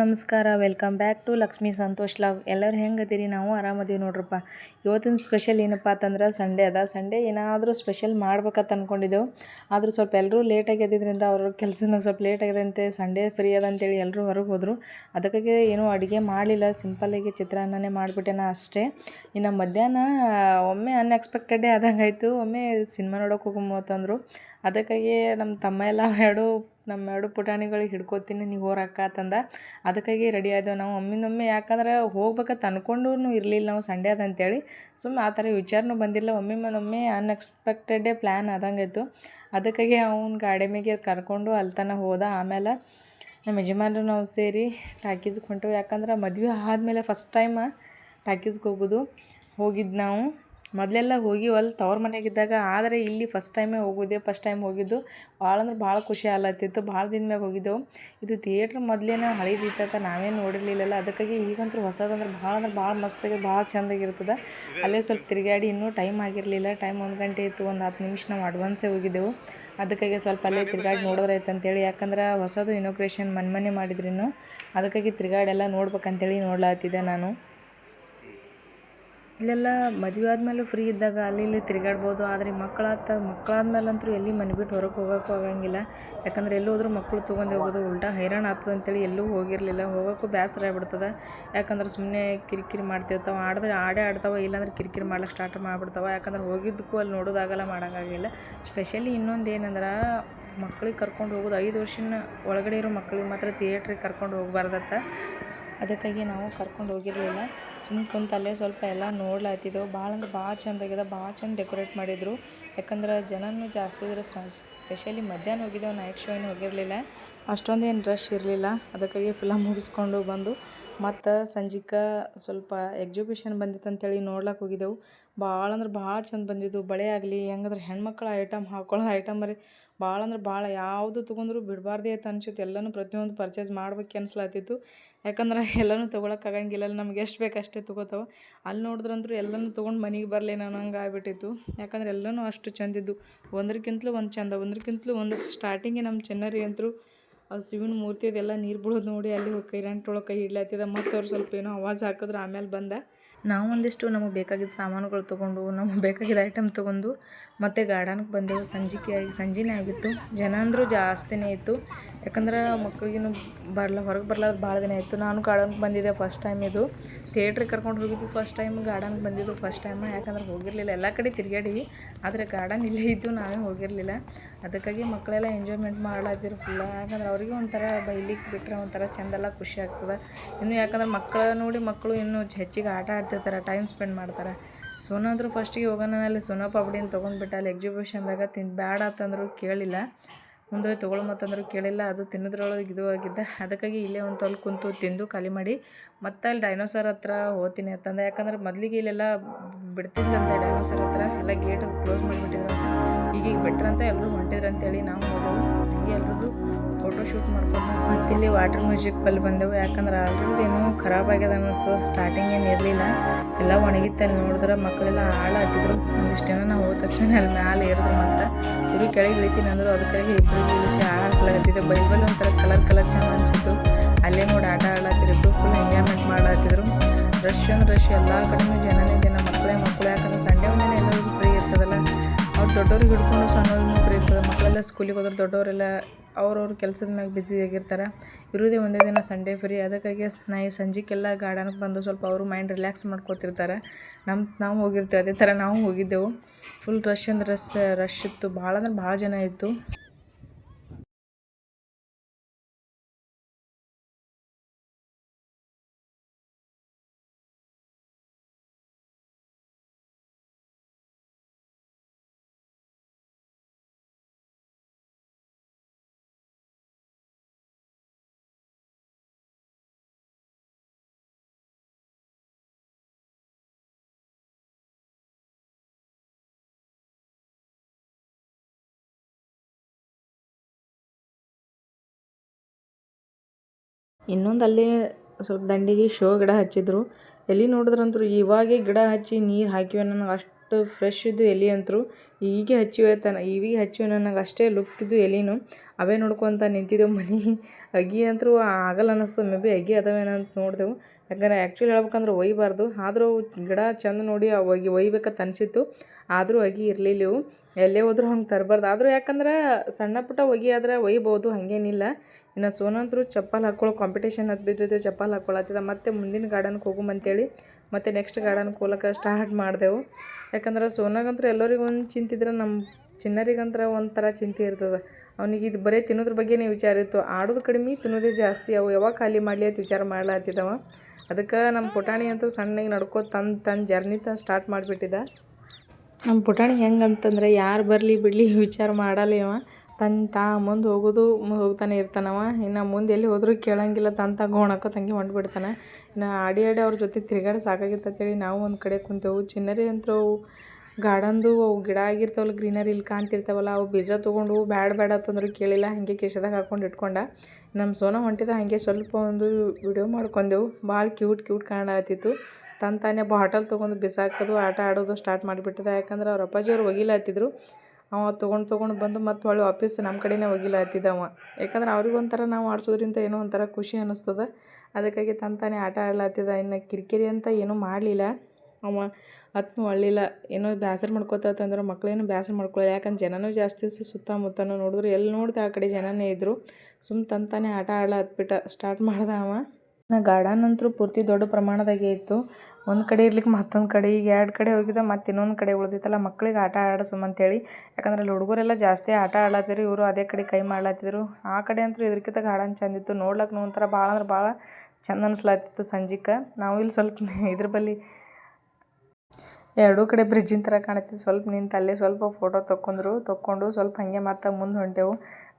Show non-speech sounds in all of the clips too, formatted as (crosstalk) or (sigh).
ನಮಸ್ಕಾರ, welcome back to Lakshmi Santosh log. ಎಲ್ಲರೂ ಹೆಂಗದಿರಿ? ನಾವು ಆರಾಮದೀವಿ ನೋಡ್ರಪ್ಪ. ಇವತ್ತಿನ ಸ್ಪೆಷಲ್ ಏನಪ್ಪ ಅಂತಂದ್ರೆ ಸಂಡೇ ಅದ. ಸಂಡೇ ಏನಾದರೂ ಸ್ಪೆಷಲ್ ಮಾಡ್ಬೇಕಂತ ಅಂದ್ಕೊಂಡಿದ್ದೆವು ಆದರೂ ಸ್ವಲ್ಪ ಎಲ್ಲರೂ ಲೇಟಾಗಿ ಎದ್ದಿದ್ರಿಂದ ಅವ್ರ ಕೆಲಸದ ಮ್ಯಾಗ ಸ್ವಲ್ಪ ಲೇಟ್ ಆಗ್ಯದಂತೆ ಸಂಡೇ ಫ್ರೀ ಅದ ಅಂತೇಳಿ ಎಲ್ಲರೂ ಹೊರಗೆ ಹೋದರು. ಅದಕ್ಕಾಗಿ ಏನೂ ಅಡುಗೆ ಮಾಡಲಿಲ್ಲ. ಸಿಂಪಲ್ಲಾಗಿ ಚಿತ್ರಾನ್ನನೇ ಮಾಡಿಬಿಟ್ಟೆನ ಅಷ್ಟೇ. ಇನ್ನು ಮಧ್ಯಾಹ್ನ ಒಮ್ಮೆ ಅನ್ಎಕ್ಸ್ಪೆಕ್ಟೆಡೇ ಆದಂಗೆ ಆಯಿತು ಒಮ್ಮೆ ಸಿನಿಮಾ ನೋಡೋಕೆ ಹೋಗಮು ಅಂತಂದರು ಅದಕ್ಕಾಗಿ ನಮ್ಮ ತಮ್ಮ ಎಲ್ಲ (laughs) ಎರಡು, ನಮ್ಮ ಎರಡು ಪುಟಾಣಿಗಳಿಗೆ ಹಿಡ್ಕೊತೀನಿ ನೀವು ಹೋರಕ್ಕ ಅಂತಂದ ಅದಕ್ಕಾಗಿ ರೆಡಿ ಆದೆವು ನಾವು. ಒಮ್ಮಿಂದೊಮ್ಮೆ ಯಾಕಂದ್ರೆ ಹೋಗ್ಬೇಕಂತ ಅಂದ್ಕೊಂಡೂ ಇರಲಿಲ್ಲ ನಾವು ಸಂಡೇ ಅದ ಅಂತೇಳಿ. ಸುಮ್ಮನೆ ಆ ಥರ ವಿಚಾರನೂ ಬಂದಿಲ್ಲ ಒಮ್ಮೆ ಅನ್ಎಕ್ಸ್ಪೆಕ್ಟೆಡೇ ಪ್ಲ್ಯಾನ್ ಆದಂಗಾಯ್ತು. ಅದಕ್ಕಾಗಿ ಅವ್ನ ಗಾಡಿ ಮೇಲೆ ಕರ್ಕೊಂಡು ಅಲ್ಲಿ ಹೋದ. ಆಮೇಲೆ ನಮ್ಮ ಯಜಮಾನ್ರು ನಾವು ಸೇರಿ ಟಾಕೀಸ್ಗೆ ಹೊಂಟೆವು. ಯಾಕಂದ್ರೆ ಮದುವೆ ಆದಮೇಲೆ ಫಸ್ಟ್ ಟೈಮ ಟಾಕೀಸ್ಗೆ ಹೋಗೋದು. ಹೋಗಿದ್ದು ನಾವು. ಮೊದಲೆಲ್ಲ ಹೋಗಿವಲ್ಲಿ ತವ್ರ ಮನೆಯಾಗಿದ್ದಾಗ ಆದರೆ ಇಲ್ಲಿ ಫಸ್ಟ್ ಟೈಮೇ ಹೋಗಿದ್ದೆ ಫಸ್ಟ್ ಟೈಮ್ ಹೋಗಿದ್ದು ಭಾಳ ಅಂದ್ರೆ ಭಾಳ ಖುಷಿ ಆಲತ್ತಿತ್ತು ಭಾಳ ದಿನ ಮ್ಯಾಗ ಹೋಗಿದ್ದೆವು. ಇದು ಥಿಯೇಟ್ರ್ ಮೊದಲೇನ ಹಳೇದಿತ್ತ ನಾವೇನು ನೋಡಿರಲಿಲ್ಲಲ್ಲ, ಅದಕ್ಕಾಗಿ ಈಗಂತೂ ಹೊಸದಂದ್ರೆ ಭಾಳ ಅಂದ್ರೆ ಭಾಳ ಮಸ್ತಾಗಿ ಭಾಳ ಚೆಂದಾಗಿರ್ತದೆ ಅಲ್ಲೇ ಸ್ವಲ್ಪ ತಿರುಗಾಡಿ ಇನ್ನೂ ಟೈಮ್ ಆಗಿರಲಿಲ್ಲ ಟೈಮ್ ಒಂದು ಗಂಟೆ ಇತ್ತು, ಒಂದು ಹತ್ತು ನಿಮಿಷ ನಾವು ಅಡ್ವಾನ್ಸೇ ಹೋಗಿದ್ದೆವು. ಅದಕ್ಕಾಗಿ ಸ್ವಲ್ಪ ಅಲ್ಲೇ ತಿರುಗಾಡಿ ನೋಡಿದ್ರೆ ಆಯ್ತು ಅಂತೇಳಿ, ಯಾಕಂದ್ರೆ ಹೊಸದು ಇನೋಗ್ರೇಷನ್ ಮನೆ ಮನೆ ಮಾಡಿದ್ರೂ ಅದಕ್ಕಾಗಿ ತಿರುಗಾಡೆಲ್ಲ ನೋಡ್ಬೇಕಂತೇಳಿ ನೋಡ್ಲಾತಿದ್ದೆ ನಾನು. ಇಲ್ಲೆಲ್ಲ ಮದುವೆ ಆದಮೇಲೂ ಫ್ರೀ ಇದ್ದಾಗ ಅಲ್ಲಿ ಇಲ್ಲಿ ತಿರುಗಾಡ್ಬೋದು. ಆದರೆ ಮಕ್ಕಳಾತ, ಮಕ್ಕಳಾದ್ಮೇಲಂತೂ ಎಲ್ಲಿ ಮನೆ ಬಿಟ್ಟು ಹೊರಗೆ ಹೋಗೋಕ್ಕೂ ಆಗಂಗಿಲ್ಲ. ಯಾಕಂದ್ರೆ ಎಲ್ಲಿ ಹೋದರೂ ಮಕ್ಕಳು ತೊಗೊಂಡು ಹೋಗೋದು ಉಲ್ಟಾ ಹೈರಾಣ ಆಗ್ತದೆ ಅಂತೇಳಿ ಎಲ್ಲೂ ಹೋಗಿರಲಿಲ್ಲ. ಹೋಗೋಕ್ಕೂ ಬೇಸರ ಆಗ್ಬಿಡ್ತದೆ. ಯಾಕಂದ್ರೆ ಸುಮ್ಮನೆ ಕಿರಿಕಿರಿ ಮಾಡ್ತಿರ್ತಾವೆ. ಆಡಿದ್ರೆ ಆಡೇ ಆಡ್ತಾವೆ, ಇಲ್ಲಾಂದ್ರೆ ಕಿರಿಕಿರಿ ಮಾಡ್ಲಿಕ್ಕೆ ಸ್ಟಾರ್ಟ್ ಮಾಡಿಬಿಡ್ತಾವೆ. ಯಾಕಂದ್ರೆ ಹೋಗಿದ್ದಕ್ಕೂ ಅಲ್ಲಿ ನೋಡೋದಾಗಲ್ಲ ಮಾಡೋಂಗಾಗಿಲ್ಲ. ಸ್ಪೆಷಲಿ ಇನ್ನೊಂದು ಏನಂದ್ರೆ, ಮಕ್ಳಿಗೆ ಕರ್ಕೊಂಡು ಹೋಗೋದು ಐದು ವರ್ಷನ ಒಳಗಡೆ ಇರೋ ಮಕ್ಳಿಗೆ ಮಾತ್ರ ಥಿಯೇಟ್ರಿಗೆ ಕರ್ಕೊಂಡು ಹೋಗ್ಬಾರ್ದತ್ತ. ಅದಕ್ಕಾಗಿ ನಾವು ಕರ್ಕೊಂಡು ಹೋಗಿರಲಿಲ್ಲ. ಸುಮ್ಮನೆ ಕುಂತು ಅಲ್ಲೇ ಸ್ವಲ್ಪ ಎಲ್ಲ ನೋಡ್ಲಾತಿದ್ದೆವು. ಭಾಳ ಅಂದ್ರೆ ಭಾಳ ಚೆಂದಾಗಿದೆ ಭಾಳ ಚೆಂದ ಡೆಕೋರೇಟ್ ಮಾಡಿದರು. ಯಾಕಂದ್ರೆ ಜನನೂ ಜಾಸ್ತಿ ಇದ್ರೆ ಸ್ಪೆಷಲಿ ಮಧ್ಯಾಹ್ನ ಹೋಗಿದ್ದೆವು, ನೈಟ್ ಶೋ ಏನು ಹೋಗಿರಲಿಲ್ಲ. ಅಷ್ಟೊಂದೇನು ರಶ್ ಇರಲಿಲ್ಲ. ಅದಕ್ಕಾಗಿ ಫಿಲಮ್ ಮುಗಿಸ್ಕೊಂಡು ಬಂದು, ಮತ್ತು ಸಂಜೆಗೆ ಸ್ವಲ್ಪ ಎಕ್ಸಿಬಿಷನ್ ಬಂದಿತ್ತು ಅಂತೇಳಿ ನೋಡ್ಲಿಕ್ಕೆ ಹೋಗಿದ್ದೆವು. ಭಾಳ ಅಂದ್ರೆ ಭಾಳ ಚಂದ ಬಂದಿದ್ದು. ಬಳೆ ಆಗಲಿ, ಹೆಂಗಂದ್ರೆ ಹೆಣ್ಮಕ್ಳ ಐಟಮ್ ಹಾಕೊಳ್ಳೋ ಐಟಮ್ ರೀ. ಭಾಳ ಅಂದ್ರೆ ಭಾಳ ಯಾವುದು ತೊಗೊಂಡ್ರು ಬಿಡಬಾರ್ದೇ ಅಂತ ಅನ್ಸುತ್ತೆ. ಎಲ್ಲನೂ ಪ್ರತಿಯೊಂದು ಪರ್ಚೇಸ್ ಮಾಡ್ಬೇಕು ಅನ್ಸ್ಲಾತಿತ್ತು. ಯಾಕಂದ್ರೆ ಎಲ್ಲನೂ ತೊಗೊಳಕ್ಕಾಗಂಗಿಲ್ಲ ನಮ್ಗೆ ಎಷ್ಟು ಬೇಕು ಅಷ್ಟೇ ತೊಗೋತಾವೆ. ಅಲ್ಲಿ ನೋಡಿದ್ರಂದ್ರೂ ಎಲ್ಲನೂ ತೊಗೊಂಡು ಮನೆಗೆ ಬರಲಿ ಹಂಗೆ ಆಗ್ಬಿಟ್ಟಿತ್ತು. ಯಾಕಂದ್ರೆ ಎಲ್ಲನೂ ಅಷ್ಟು ಚಂದಿದ್ದು. ಒಂದಕ್ಕಿಂತಲೂ ಒಂದು ಚಂದ ಒಂದಕ್ಕಿಂತಲೂ ಒಂದು ಸ್ಟಾರ್ಟಿಂಗೇ ನಮ್ಮ ಚೆನ್ನರಿ ಅಂತೂ ಅದು ಶಿವನ ಮೂರ್ತಿ ಅದೆಲ್ಲ ನೀರು ಬೀಳೋದು ನೋಡಿ ಅಲ್ಲಿ ಹೋಗಿ ಕೈರಂಟೊಳಗೆ ಕೈ ಇಡ್ಲತ್ತಿದ ಮತ್ತು ಅವ್ರು ಸ್ವಲ್ಪ ಏನೋ ಆವಾಜ್ ಹಾಕಿದ್ರೆ ಆಮೇಲೆ ಬಂದ. ನಾವು ಒಂದಿಷ್ಟು ನಮಗೆ ಬೇಕಾಗಿದ್ದ ಸಾಮಾನುಗಳು ತೊಗೊಂಡು, ನಮಗೆ ಬೇಕಾಗಿದ್ದ ಐಟಮ್ ತೊಗೊಂಡು, ಮತ್ತೆ ಗಾರ್ಡನ್ಗೆ ಬಂದೆವು ಸಂಜಿಕೆ ಆಗಿ, ಸಂಜೆನೇ ಆಗಿತ್ತು. ಜನ ಅಂದರೂ ಜಾಸ್ತಿನೇ ಇತ್ತು. ಯಾಕಂದ್ರೆ ಮಕ್ಳಿಗೇನು ಬರಲ್ಲ ಹೊರಗೆ ಬರ್ಲಾರ್ದು ಭಾಳ ದಿನ ಆಯಿತು ನಾನು ಗಾರ್ಡನ್ಗೆ ಬಂದಿದ್ದೆ ಫಸ್ಟ್ ಟೈಮ್ ಇದು. ಥಿಯೇಟ್ರಿಗೆ ಕರ್ಕೊಂಡು ಹೋಗಿದ್ದು ಫಸ್ಟ್ ಟೈಮ್ ಗಾರ್ಡನ್ ಬಂದಿದ್ದು ಫಸ್ಟ್ ಟೈಮ್ ಯಾಕಂದ್ರೆ ಹೋಗಿರಲಿಲ್ಲ. ಎಲ್ಲ ಕಡೆ ತಿರುಗಾಡೀವಿ ಆದರೆ ಗಾರ್ಡನ್ ಇಲ್ಲೇ ಇದ್ದು ನಾವೇ ಹೋಗಿರಲಿಲ್ಲ. ಅದಕ್ಕಾಗಿ ಮಕ್ಕಳೆಲ್ಲ ಎಂಜಾಯ್ಮೆಂಟ್ ಮಾಡ್ಲಾತಿರು ಫುಲ್ಲ ಯಾಕಂದ್ರೆ ಅವ್ರಿಗೆ ಒಂಥರ ಬೈಲಿಕ್ಕೆ ಬಿಟ್ಟರೆ ಒಂಥರ ಚೆಂದೆಲ್ಲ ಖುಷಿ ಆಗ್ತದೆ. ಇನ್ನು ಯಾಕಂದ್ರೆ ಮಕ್ಕಳು ನೋಡಿ ಮಕ್ಕಳು ಇನ್ನೂ ಹೆಚ್ಚಿಗೆ ಆಟ ಆಡ್ತಿರ್ತಾರೆ ಟೈಮ್ ಸ್ಪೆಂಡ್ ಮಾಡ್ತಾರೆ. ಸೋನಾ ಫಸ್ಟಿಗೆ ಹೋಗೋಣ ಅಲ್ಲಿ ಸೋನಾ ಪಾಪಡಿನ ತೊಗೊಂಡ್ಬಿಟ್ಟು ಅಲ್ಲಿ ಎಕ್ಸಿಬಿಷನ್ದಾಗ ತಿಂದು ಬ್ಯಾಡ ಅಂತಂದ್ರು ಕೇಳಿಲ್ಲ. ಮುಂದೆ ತೊಗೊಳ್ ಮತ್ತಂದ್ರೆ ಕೇಳಿಲ್ಲ, ಅದು ತಿನ್ನೋದ್ರೊಳಗೆ ಇದು ಆಗಿದ್ದ. ಅದಕ್ಕಾಗಿ ಇಲ್ಲೇ ಒಂದು ತೊಲ್ ಕುಂತು ತಿಂದು ಖಾಲಿ ಮಾಡಿ. ಮತ್ತೆ ಅಲ್ಲಿ ಡೈನೋಸಾರ್ ಹತ್ರ ಹೋಗ್ತೀನಿ ಅಂತಂದೆ. ಯಾಕಂದ್ರೆ ಮೊದಲಿಗೆ ಇಲ್ಲೆಲ್ಲ ಬಿಡ್ತಿದ್ಲಂತೆ ಡೈನೋಸಾರ್ ಹತ್ರ. ಎಲ್ಲ ಗೇಟ್ ಕ್ಲೋಸ್ ಮಾಡಿಬಿಟ್ಟಿದ್ರಂತೆ. ಈಗೀಗ ಬಿಟ್ರಂತ ಎಲ್ಲರೂ ಹೊಂಟಿದ್ರಂತೇಳಿ ನಾವು ಹೋದೆವು. ಹಂಗೆ ಎಲ್ಲರದು ಫೋಟೋ ಶೂಟ್ ಮಾಡ್ಕೊಂಡು ಮತ್ತು ಇಲ್ಲಿ ವಾಟರ್ ಮ್ಯೂಸಿಕ್ ಬಲ್ಲಿ ಬಂದೆವು. ಯಾಕಂದ್ರೆ ಆಲ್ರೆಡಿ ಏನೋ ಖರಾಬ್ ಆಗ್ಯದ ಅನ್ನಿಸ್ತು. ಸ್ಟಾರ್ಟಿಂಗ್ ಏನು ಇರಲಿಲ್ಲ. ಎಲ್ಲ ಒಣಗಿತ್ತು ಅಲ್ಲಿ ನೋಡಿದ್ರೆ ಮಕ್ಕಳೆಲ್ಲ ಹತ್ತಿದ್ರು ಒಂದಿಷ್ಟು ಜನ ನಾವು ಹೋದ ತಕ್ಷಣ ಅಲ್ಲಿ ಮ್ಯಾಲೆ ಏರಿದ್ರು ಮತ್ತು ಇವರು ಕೆಳಗೆ ಇಳಿತೀನಿ ಅಂದರು. ಅದಕ್ಕಾಗಿ ಇಬ್ಬರು ಇಳಿಸಿ ಆಡಿಸ್ಲಾಗತ್ತಿದ್ದೆ ಬೈಲ್ ಬೈಲ್ ಒಂಥರ ಕಲರ್ ಕಲರ್ ಚೆಂದ ಅನಿಸಿತ್ತು. ಅಲ್ಲೇ ನೋಡಿ ಆಟ ಆಡ್ಲತ್ತಿದ್ರು ಫುಲ್ ಎಂಜಾಯ್ಮೆಂಟ್ ಮಾಡ್ಲಾತಿದ್ರು ರಶ್ ಅಂದ್ರೆ ರಶ್ ಎಲ್ಲ ಕಡೆಯೂ ಜನನೇ ಜನ ಮಕ್ಕಳೇ ಮಕ್ಕಳು ಯಾಕಂದ್ರೆ ಸಂಡೇ ಇರ್ತದಲ್ಲ ಅವ್ರು ದೊಡ್ಡವ್ರಿಗೆ ಹಿಡ್ಕೊಂಡು ಸಣ್ಣವ್ರಿಗೆ ಫ್ರೀ ಇರ್ತದೆ ಮಕ್ಕಳೆಲ್ಲ ಸ್ಕೂಲಿಗೆ ಹೋದ್ರೆ ದೊಡ್ಡವರೆಲ್ಲ ಅವ್ರವ್ರ ಕೆಲಸದ ಮ್ಯಾಗ ಆಗಿರ್ತಾರೆ. ಇರೋದೇ ಒಂದೇ ದಿನ ಸಂಡೇ ಫ್ರೀ ಅದಕ್ಕಾಗಿ ನೈ, ಸಂಜೆಗೆಲ್ಲ ಗಾರ್ಡನ್ಗೆ ಬಂದು ಸ್ವಲ್ಪ ಅವರು ಮೈಂಡ್ ರಿಲ್ಯಾಕ್ಸ್ ಮಾಡ್ಕೋತಿರ್ತಾರೆ. ನಮ್ಮ ನಾವು ಹೋಗಿರ್ತೀವಿ, ಅದೇ ಥರ ನಾವು ಹೋಗಿದ್ದೆವು. ಫುಲ್ ರಶ್ ಅಂದ್ರೆ ರಶ್ ರಶ್ ಇತ್ತು. ಭಾಳ ಅಂದ್ರೆ ಭಾಳ ಜನ ಇತ್ತು. ಇನ್ನೊಂದು ಅಲ್ಲೇ ಸ್ವಲ್ಪ ದಂಡಿಗೆ ಶೋ ಗಿಡ ಹಚ್ಚಿದ್ರು. ಎಲ್ಲಿ ನೋಡಿದ್ರಂತೂ ಇವಾಗೆ ಗಿಡ ಹಚ್ಚಿ ನೀರು ಹಾಕಿವೆ ನನಗೆ ಅಷ್ಟು ಫ್ರೆಶ್ ಇದ್ದು ಎಲೆ ಅಂತರು. ಈಗ ಹಚ್ಚಿವೆ ತನ ಈಗ ಹಚ್ಚಿವೆ ನನಗೆ ಅಷ್ಟೇ ಲುಕ್ ಇದ್ದು ಎಲೆನು. ಅವೇ ನೋಡ್ಕೊತ ನಿಂತಿದ್ದೆವು ಮನೆ. ಅಗಿ ಅಂತೂ ಆಗಲ್ಲ ಅನ್ನಿಸ್ತು, ಮೇ ಬಿ ಅಗಿ ಅದಾವೇನೋ ಅಂತ ನೋಡಿದೆವು. ಯಾಕಂದ್ರೆ ಆ್ಯಕ್ಚುಲಿ ಹೇಳ್ಬೇಕಂದ್ರೆ ಒಯ್ಬಾರ್ದು. ಆದರೂ ಗಿಡ ಚಂದ ನೋಡಿ ಒಗಿ ಒಯ್ಬೇಕಂತ ಅನಿಸಿತ್ತು. ಆದರೂ ಅಗಿ ಇರಲಿಲ್ಲ ಇವು ಎಲ್ಲೇ ಹೋದ್ರೂ ಹಂಗೆ ತರಬಾರ್ದು. ಆದರೂ ಯಾಕಂದ್ರೆ ಸಣ್ಣ ಪುಟ್ಟ ಒಗಿ ಆದ್ರೆ ಒಯ್ಬೋದು, ಹಾಗೇನಿಲ್ಲ. ಇನ್ನು ಸೋನಂತರೂ ಚಪ್ಪಲ್ ಹಾಕ್ಕೊಳ್ಳೋ ಕಾಂಪಿಟೇಷನ್ ಅದು ಬಿದ್ದಿದ್ದು ಚಪ್ಪಲ್ ಹಾಕ್ಕೊಳತ್ತಿದ ಮತ್ತೆ ಮುಂದಿನ ಗಾರ್ಡನ್ಗೆ ಹೋಗುಮಂತೇಳಿ ಮತ್ತೆ ನೆಕ್ಸ್ಟ್ ಗಾರ್ಡನ್ಗೆ ಹೋಗ್ಲಿಕ್ಕೆ ಸ್ಟಾರ್ಟ್ ಮಾಡಿದೆವು. ಯಾಕಂದ್ರೆ ಸೋನಾಗಂತೂ ಎಲ್ಲರಿಗೂ ಒಂದು ಚಿಂತಿದ್ರೆ ನಮ್ಮ ಚಿನ್ನರಿಗಂತ್ರ ಒಂಥರ ಚಿಂತೆ ಇರ್ತದೆ. ಅವನಿಗೆ ಇದು ಬರೀ ತಿನ್ನೋದ್ರ ಬಗ್ಗೆನೇ ವಿಚಾರ ಇತ್ತು. ಆಡೋದು ಕಡಿಮೆ, ತಿನ್ನೋದೇ ಜಾಸ್ತಿ. ಅವು ಯಾವಾಗ ಖಾಲಿ ಮಾಡಲಿ ಅಂತ ವಿಚಾರ ಮಾಡ್ಲಾತಿದ್ದವ ಅದಕ್ಕೆ ನಮ್ಮ ಪುಟಾಣಿ ಅಂತೂ ಸಣ್ಣಗೆ ನಡ್ಕೋ ತಂದು ತನ್ನ ಜರ್ನಿ ತ ಸ್ಟಾರ್ಟ್ ಮಾಡಿಬಿಟ್ಟಿದ್ದ ನಮ್ಮ ಪುಟಾಣಿ ಹೆಂಗೆ ಅಂತಂದ್ರೆ ಯಾರು ಬರಲಿ ಬಿಡಲಿ ವಿಚಾರ ಮಾಡಲ್ಲ ಇವ. ತನ್ನ ತಾ ಮುಂದೆ ಹೋಗೋದು ಹೋಗ್ತಾನೆ ಇರ್ತಾನವ. ಇನ್ನು ಮುಂದೆ ಎಲ್ಲಿ ಹೋದರೂ ಕೇಳಂಗಿಲ್ಲ ತನ್ನ ತಾ ಗೋಣಕ್ಕ ತಂಗಿ ಹೊಂಟ್ಬಿಡ್ತಾನೆ. ಇನ್ನು ಆಡಿ ಆಡಿ ಅವ್ರ ಜೊತೆ ತಿರುಗಾಡಿ ಸಾಕಾಗಿತ್ತು ಅಂತೇಳಿ ನಾವು ಒಂದು ಕಡೆ ಕುಂತೆವು. ಚಿನ್ನರಿ ಅಂತೂ ಗಾರ್ಡನ್ದು ಅವು ಗಿಡ ಆಗಿರ್ತಾವಲ್ಲ, ಗ್ರೀನರಿ ಇಲ್ಲಿ ಕಾಣ್ತಿರ್ತಾವಲ್ಲ ಅವು ಬೀಜ ತೊಗೊಂಡು ಬ್ಯಾಡ ಬ್ಯಾಡ ಅಂತಂದ್ರೆ ಕೇಳಿಲ್ಲ, ಹಾಗೆ ಕೇಶದಾಗ ಹಾಕೊಂಡು ಇಟ್ಕೊಂಡ. ನಮ್ಮ ಸೋನ ಹೊಂಟಿದ ಹಾಗೆ ಸ್ವಲ್ಪ ಒಂದು ವಿಡಿಯೋ ಮಾಡ್ಕೊಂಡೆವು. ಭಾಳ ಕ್ಯೂಟ್ ಕ್ಯೂಟ್ ಕಾಣಾತಿತ್ತು ತನ್ನ ತಾನೇ ಬಾಟಲ್ ತೊಗೊಂಡು ಬಿಸಾಕೋದು, ಆಟ ಆಡೋದು ಸ್ಟಾರ್ಟ್ ಮಾಡಿಬಿಟ್ಟಿದೆ. ಯಾಕಂದ್ರೆ ಅವ್ರ ಅಪ್ಪಾಜಿಯವ್ರು ಒಗಿಲಾತಿದ್ರು ಅವ ತೊಗೊಂಡು ತೊಗೊಂಡು ಬಂದು ಮತ್ತೆ ಹೊಳ್ಳಿ ವಾಪಸ್ ನಮ್ಮ ಕಡೆನೇ ಅವ. ಯಾಕಂದ್ರೆ ಅವ್ರಿಗೊಂಥರ ನಾವು ಆಡ್ಸೋದ್ರಿಂದ ಏನೋ ಒಂಥರ ಖುಷಿ ಅನ್ನಿಸ್ತದ ಅದಕ್ಕಾಗಿ ತಂತಾನೆ ತಾನೇ ಆಟ ಆಡ್ಲಾತಿದ್ದ ಇನ್ನು ಕಿರಿಕಿರಿ ಅಂತ ಏನೂ ಮಾಡಲಿಲ್ಲ. ಅವ ಅತ್ನೂ ಅಳ್ಳಿಲ್ಲ ಏನೋ ಬೇಸರ ಮಾಡ್ಕೋತಂದ್ರೆ ಮಕ್ಕಳೇನು ಬೇಸರ ಮಾಡ್ಕೊಳ್ಳಿ ಯಾಕಂದ್ರೆ ಜನನೂ ಜಾಸ್ತಿ ಸುತ್ತಮುತ್ತನೂ ನೋಡಿದ್ರು ಎಲ್ಲಿ ನೋಡ್ದೆ ಆ ಕಡೆ ಜನನೇ ಇದ್ದರು ಸುಮ್ಮ ತಂತಾನೆ ಆಟ ಆಡ ಹತ್ಬಿಟ್ಟ ಸ್ಟಾರ್ಟ್ ಮಾಡ್ದ ಅವ. ನಾ ಗಾರ್ಡನ್ ಅಂತೂ ಪೂರ್ತಿ ದೊಡ್ಡ ಪ್ರಮಾಣದಾಗೆ ಇತ್ತು. ಒಂದು ಕಡೆ ಇರ್ಲಿಕ್ಕೆ ಮತ್ತೊಂದು ಕಡೆ, ಈಗ ಎರಡು ಕಡೆ ಹೋಗಿದ್ದ ಮತ್ತು ಇನ್ನೊಂದು ಕಡೆ ಉಳ್ದಿತ್ತಲ್ಲ, ಮಕ್ಳಿಗೆ ಆಟ ಆಡಿಸುಮಂತೇಳಿ ಯಾಕಂದ್ರೆ ಅಲ್ಲಿ ಹುಡುಗರೆಲ್ಲ ಜಾಸ್ತಿ ಆಟ ಆಡ್ಲತ್ತಿದ್ರು, ಇವರು ಅದೇ ಕಡೆ ಕೈ ಮಾಡ್ಲತ್ತಿದ್ರು. ಆ ಕಡೆ ಅಂತೂ ಇದ್ರಕ್ಕಿಂತ ಗಾರ್ಡನ್ ಚಂದಿತ್ತು ನೋಡ್ಲಕ್ಕೆ ಒಂಥರ ಭಾಳ ಅಂದ್ರೆ ಭಾಳ ಚಂದ ಅನಿಸ್ಲತ್ತಿತ್ತು ಸಂಜಿಕ್ಕೆ ನಾವು ಇಲ್ಲಿ ಸ್ವಲ್ಪ ಇದ್ರ ಬಲ್ಲಿ ಎರಡೂ ಕಡೆ ಬ್ರಿಡ್ಜಿನ ಥರ ಕಾಣತ್ತಿತ್ತು ಸ್ವಲ್ಪ ನಿಂತು ಅಲ್ಲೇ ಸ್ವಲ್ಪ ಫೋಟೋ ತೊಕೊಂಡ್ರು ತೊಕ್ಕೊಂಡು ಸ್ವಲ್ಪ ಹಾಗೆ ಮತ್ತೆ ಮುಂದೆ ಹೊಂಟೆವು.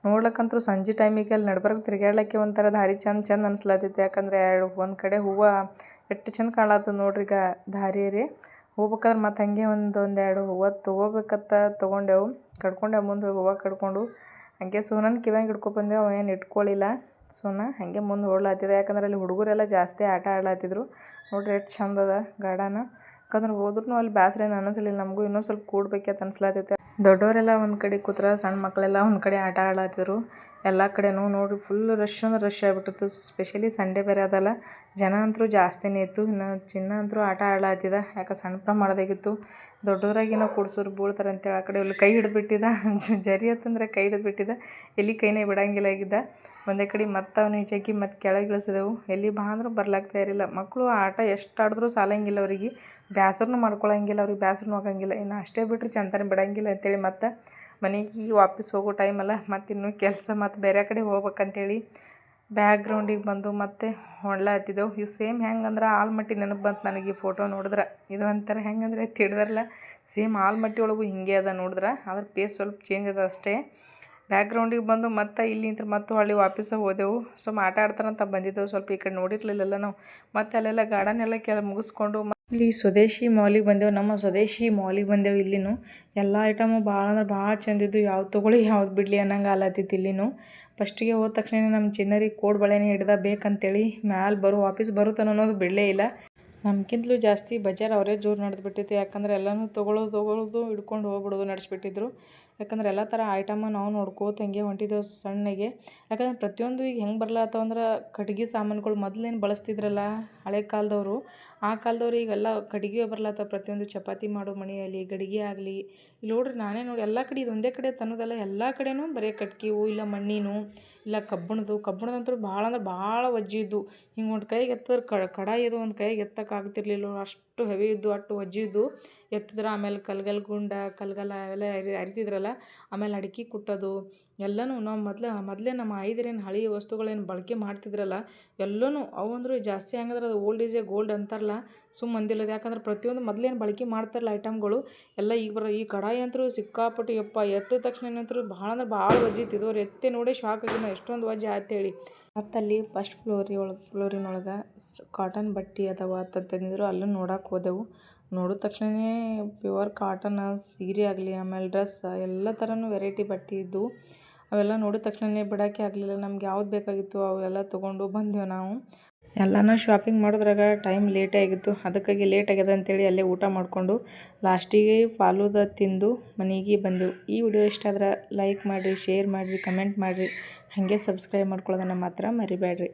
ನೋಡ್ಲಕ್ಕಂತೂ ಸಂಜೆ ಟೈಮಿಗೆ ಅಲ್ಲಿ ನಡ್ಬರ್ಕ್ ತಿರುಗಾಡ್ಲಿಕ್ಕೆ ಒಂಥರ ದಾರಿ ಚಂದ ಚಂದ ಅನ್ಸ್ಲತ್ತಿತ್ತು. ಯಾಕಂದ್ರೆ ಎರಡು, ಒಂದು ಕಡೆ ಹೂವು ಎಷ್ಟು ಚಂದ ಕಾಣತ್ತದ ನೋಡ್ರಿ ಈಗ ದಾರಿ ರೀ. ಹೋಗ್ಬೇಕಾದ್ರೆ ಮತ್ತೆ ಹಂಗೆ ಒಂದು ಒಂದೆರಡು ಹೂವು ತೊಗೋಬೇಕತ್ತ ತೊಗೊಂಡೆವು. ಕಡ್ಕೊಂಡೆವು ಮುಂದೆ ಹೋಗಿ ಹೂವು ಕಡ್ಕೊಂಡು. ಹಾಗೆ ಸೋನನ ಕಿವ್ಯಾಗ ಹಿಡ್ಕೊ ಬಂದೆವು, ಅವ ಏನು ಇಟ್ಕೊಳ್ಳಿಲ್ಲ ಸೋನ ಹಂಗೆ ಮುಂದೆ ಓಡ್ಲಾತಿದ್ದ ಯಾಕಂದ್ರೆ ಅಲ್ಲಿ ಹುಡುಗರೆಲ್ಲ ಜಾಸ್ತಿ ಆಟ ಆಡ್ಲಾತಿದ್ರು ನೋಡ್ರಿ ಎಷ್ಟು ಚಂದದ ಗಾರ್ಡನ್. ಯಾಕಂದ್ರೆ ಹೋದ್ರೂ ಅಲ್ಲಿ ಬೇಸರ ಏನು ಅನ್ನಿಸಲಿಲ್ಲ. ನಮಗೂ ಇನ್ನೂ ಸ್ವಲ್ಪ ಕೂಡ್ಬೇಕಂತ ಅನ್ಸ್ಲಾತೈತೆ ದೊಡ್ಡವರೆಲ್ಲ ಒಂದು ಕಡೆ ಕೂತ್ರೆ ಸಣ್ಣ ಮಕ್ಕಳೆಲ್ಲ ಒಂದು ಕಡೆ ಆಟ ಆಡ್ಲತ್ತಿದ್ರು. ಎಲ್ಲ ಕಡೆನೂ ನೋಡಿ ಫುಲ್ ರಶ್ ಅಂದ್ರೆ ರಶ್ ಆಗಿಬಿಟ್ಟಿತ್ತು. ಸ್ಪೆಷಲಿ ಸಂಡೇ ಬೇರೆ ಅದಲ್ಲ. ಜನ ಅಂತೂ ಜಾಸ್ತಿನೇ ಇತ್ತು. ಇನ್ನು ಚಿನ್ನ ಅಂತೂ ಆಟ ಆಡ್ಲಾತಿದ. ಯಾಕೆ ಸಣ್ಣ ಪ್ರಮಾಣದಾಗಿತ್ತು. ದೊಡ್ಡವರಾಗೇನೋ ಕೊಡ್ಸೋರು ಬೀಳ್ತಾರೆ ಅಂತೇಳಿ ಆ ಕಡೆ ಇಲ್ಲಿ ಕೈ ಹಿಡಿದ್ಬಿಟ್ಟಿದ್ದ (laughs) ಜರಿ ಅಂತಂದ್ರೆ ಕೈ ಹಿಡಿದ್ಬಿಟ್ಟಿದ್ದ ಎಲ್ಲಿ ಕೈನೇ ಬಿಡಂಗಿಲ್ಲ ಆಗಿದ್ದ ಒಂದೇ ಕಡೆ ಮತ್ತೆ ಅವನು ಜಗ್ಗಿ ಮತ್ತೆ ಕೆಳಗೆ ಇಳಿಸಿದೆವು. ಎಲ್ಲಿ ಬಾ ಅಂದ್ರೆ ಬರ್ಲಾಗ್ತಾ ಇರಲಿಲ್ಲ. ಮಕ್ಕಳು ಆಟ ಎಷ್ಟು ಆಡಿದ್ರೂ ಸಾಲಂಗಿಲ್ಲ ಅವರಿಗೆ. ಬೇಸರನೂ ಮಾಡ್ಕೊಳ್ಳೋಂಗಿಲ್ಲ ಅವ್ರಿಗೆ ಬೇಸರನೂ ಹೋಗಂಗಿಲ್ಲ. ಇನ್ನು ಅಷ್ಟೇ ಬಿಟ್ಟರೆ ಚಂತಾನೆ ಬಿಡಂಗಿಲ್ಲ ಅಂತೇಳಿ ಮತ್ತೆ ಮನೆಗೆ ವಾಪಸ್ ಹೋಗೋ ಟೈಮಲ್ಲ ಮತ್ತು ಇನ್ನೂ ಕೆಲಸ ಮತ್ತು ಬೇರೆ ಕಡೆ ಹೋಗ್ಬೇಕಂತೇಳಿ ಬ್ಯಾಕ್ ಗ್ರೌಂಡಿಗೆ ಬಂದು ಮತ್ತೆ ಹೊಳ್ಳ ಹತ್ತಿದ್ದೆವು ಈ ಸೇಮ್ ಹೆಂಗಂದ್ರೆ ಆಲ್ಮಟ್ಟಿ ನೆನಪು ಬಂತು ನನಗೆ ಈ ಫೋಟೋ ನೋಡಿದ್ರೆ. ಇದು ಒಂಥರ ಹೆಂಗಂದ್ರೆ ತಿಳಿದಾರಲ್ಲ ಸೇಮ್ ಆಲ್ಮಟ್ಟಿ ಒಳಗೂ ಹಿಂಗೆ ಅದ ನೋಡಿದ್ರೆ. ಅದ್ರ ಪೇಸ್ ಸ್ವಲ್ಪ ಚೇಂಜ್ ಅದ ಅಷ್ಟೇ. ಬ್ಯಾಕ್ ಗ್ರೌಂಡಿಗೆ ಬಂದು ಮತ್ತೆ ಇಲ್ಲಿ ನಿಂತು ಮತ್ತೆ ಹೊಳ್ಳಿ ವಾಪಸ್ಸು ಹೋದೆವು. ಸೊ ಆಟ ಆಡ್ತಾರಂತ ಬಂದಿದ್ದೆವು. ಸ್ವಲ್ಪ ಈ ಕಡೆ ನೋಡಿರ್ಲಿಲ್ಲ ನಾವು. ಮತ್ತೆ ಅಲ್ಲೆಲ್ಲ ಗಾರ್ಡನ್ ಎಲ್ಲ ಕೆಲ ಮುಗಿಸ್ಕೊಂಡು ಇಲ್ಲಿ ಸ್ವದೇಶಿ ಮಾಲಿಗೆ ಬಂದೆವು. ನಮ್ಮ ಸ್ವದೇಶಿ ಮಾಲಿಗೆ ಬಂದೆವು ಇಲ್ಲಿನೂ. ಎಲ್ಲ ಐಟಮು ಭಾಳ ಅಂದ್ರೆ ಭಾಳ ಚೆಂದಿದ್ದು ಯಾವ್ದು ತೊಗೊಳ್ಳಿ, ಯಾವ್ದು ಬಿಡಲಿ ಅನ್ನಂಗೆ ಆಲತ್ತಿತ್ತು ಇಲ್ಲಿನೂ. ಫಸ್ಟಿಗೆ ಹೋದ ತಕ್ಷಣ ನಮ್ಮ ಚಿನ್ನರಿಗೆ ಕೋಡ್ ಬಳೆನೇ ಹಿಡ್ದ ಬೇಕಂತೇಳಿ ಮ್ಯಾಲೆ ಬರೋ, ವಾಪಸ್ ಬರುತ್ತಾನ ಅನ್ನೋದು ಬಿಡಲೇ ಇಲ್ಲ. ನಮ್ಗಿಂತಲೂ ಜಾಸ್ತಿ ಬಜಾರ್ ಅವರೇ ಜೋರು ನಡೆದ್ಬಿಟ್ಟಿತ್ತು ಯಾಕಂದ್ರೆ ಎಲ್ಲನೂ ತೊಗೊಳೋದು ತೊಗೊಳೋದು, ಹಿಡ್ಕೊಂಡು ಹೋಗ್ಬಿಡೋದು ನಡೆಸ್ಬಿಟ್ಟಿದ್ರು ಯಾಕಂದ್ರೆ ಎಲ್ಲ ಥರ ಐಟಮ ನಾವು ನೋಡ್ಕೋತ ಹಂಗೆ ಹೊಂಟಿದ್ದೇವೆ ಸಣ್ಣಗೆ. ಯಾಕಂದ್ರೆ ಪ್ರತಿಯೊಂದು ಈಗ ಹೆಂಗೆ ಬರ್ಲಾತ್ತವ ಅಂದ್ರೆ ಕಟ್ಗೆ ಸಾಮಾನುಗಳು ಮೊದಲೇನು ಬಳಸ್ತಿದ್ರಲ್ಲ ಹಳೆ ಕಾಲದವರು, ಆ ಕಾಲದವ್ರು ಈಗೆಲ್ಲ ಕಟ್ಗೆ ಬರ್ಲಾತ್ತವ ಪ್ರತಿಯೊಂದು ಚಪಾತಿ ಮಾಡೋ ಮನೆಯಲ್ಲಿ, ಗಡಿಗೆ ಆಗಲಿ. ಇಲ್ಲಿ ನೋಡ್ರಿ ನಾನೇ ನೋಡಿ ಎಲ್ಲ ಕಡೆ ಇದು ಒಂದೇ ಕಡೆ ತನ್ನೋದಲ್ಲ, ಎಲ್ಲ ಕಡೆನೂ ಬರೀ ಕಟ್ಗೆವು ಇಲ್ಲ ಮಣ್ಣಿನವು ಇಲ್ಲ ಕಬ್ಬಣದು ಕಬ್ಬಿಣದಂತೂ ಭಾಳ ಅಂದ್ರೆ ಭಾಳ ವಜ್ಜಿ ಇದ್ದು. ಹಿಂಗೆ ಒಂದು ಕೈಗೆ ಎತ್ತಿದ್ರೆ ಕಡಾಯಿ ಇದು ಒಂದು ಕೈಗೆ ಎತ್ತಕ್ಕೆ ಆಗ್ತಿರ್ಲಿಲ್ಲ ಅಷ್ಟು ಹೆವಿ ಇದ್ದು, ಅಷ್ಟು ವಜ್ಜಿ ಇದ್ದು. ಎತ್ತಿದ್ರೆ ಆಮೇಲೆ ಕಲ್ಗಲ್ ಗುಂಡ ಕಲ್ಗಲ್ಲ ಅವೆಲ್ಲ ಅರಿ, ಅರಿತಿದ್ರಲ್ಲ, ಆಮೇಲೆ ಅಡಿಕೆ ಕುಟ್ಟೋದು ಎಲ್ಲನೂ ನಾವು ಮೊದಲ, ಮೊದಲೇ ನಮ್ಮ ಐದರೇನು ಹಳೆಯ ವಸ್ತುಗಳೇನು ಬಳಕೆ ಮಾಡ್ತಿದ್ರಲ್ಲ, ಎಲ್ಲನೂ ಅವು ಅಂದ್ರೆ ಜಾಸ್ತಿ ಹಂಗಂದ್ರೆ ಅದು ಓಲ್ಡ್ ಈಸ್ ಎ ಗೋಲ್ಡ್ ಅಂತಾರಲ್ಲ ಸುಮ್ಮ ಅಂದಿಲ್ಲದು. ಯಾಕಂದ್ರೆ ಪ್ರತಿಯೊಂದು ಮೊದಲೇನು ಬಳಕೆ ಮಾಡ್ತಾರಲ್ಲ ಐಟಮ್ಗಳು ಎಲ್ಲ ಈಗ ಬರೋ, ಈ ಕಡಾಯಿ ಅಂತೂ ಸಿಕ್ಕಾಪಟ್ಟಿ, ಯಪ್ಪ, ಎತ್ತಿದ ತಕ್ಷಣ ಏನಂತರೂ ಭಾಳ ಅಂದ್ರೆ ಭಾಳ ವಜ್ಜಿ ಇತ್ತು. ಇದ್ದವ್ರು ಎತ್ತೆ ನೋಡಿ ಶಾಕ್ ಆಗಿನ ಎಷ್ಟೊಂದು ವಜ್ಜಿ ಆಯ್ತೇಳಿ ಮತ್ತು ಅಲ್ಲಿ ಫಸ್ಟ್ ಫ್ಲೋರಿ ಒಳಗೆ ಫ್ಲೋರಿನೊಳಗೆ ಕಾಟನ್ ಬಟ್ಟೆ ಅದಾವ ಅಂತಂದಿದ್ರು ಅಲ್ಲೂ ನೋಡಕ್ಕೆ ಹೋದೆವು. ನೋಡಿದ ತಕ್ಷಣವೇ ಪ್ಯೂರ್ ಕಾಟನ್ ಸೀರೆ ಆಗಲಿ, ಆಮೇಲೆ ಡ್ರೆಸ್ ಎಲ್ಲ ಥರನೂ ವೆರೈಟಿ ಬಟ್ಟೆ ಇದ್ದವು ಅವೆಲ್ಲ ನೋಡಿದ ತಕ್ಷಣವೇ ಬಿಡೋಕೆ ಆಗಲಿಲ್ಲ. ನಮ್ಗೆ ಯಾವ್ದು ಬೇಕಾಗಿತ್ತು ಅವೆಲ್ಲ ತೊಗೊಂಡು ಬಂದೆವು ನಾವು. ಎಲ್ಲನೂ ಶಾಪಿಂಗ್ ಮಾಡಿದ್ರಾಗ ಟೈಮ್ ಲೇಟೇ ಆಗಿತ್ತು. ಅದಕ್ಕಾಗಿ ಲೇಟ್ ಆಗ್ಯದ ಅಂತೇಳಿ ಅಲ್ಲೇ ಊಟ ಮಾಡಿಕೊಂಡು ಲಾಸ್ಟಿಗೆ ಫಾಲೂದ ತಿಂದು ಮನೆಗೆ ಬಂದೆವು. ಈ ವಿಡಿಯೋ ಇಷ್ಟ ಆದ್ರೆ ಲೈಕ್ ಮಾಡಿರಿ ಶೇರ್ ಮಾಡಿರಿ ಕಮೆಂಟ್ ಮಾಡಿರಿ. ಹಾಗೆ ಸಬ್ಸ್ಕ್ರೈಬ್ ಮಾಡ್ಕೊಳ್ಳೋದನ್ನು ಮಾತ್ರ ಮರಿಬೇಡ್ರಿ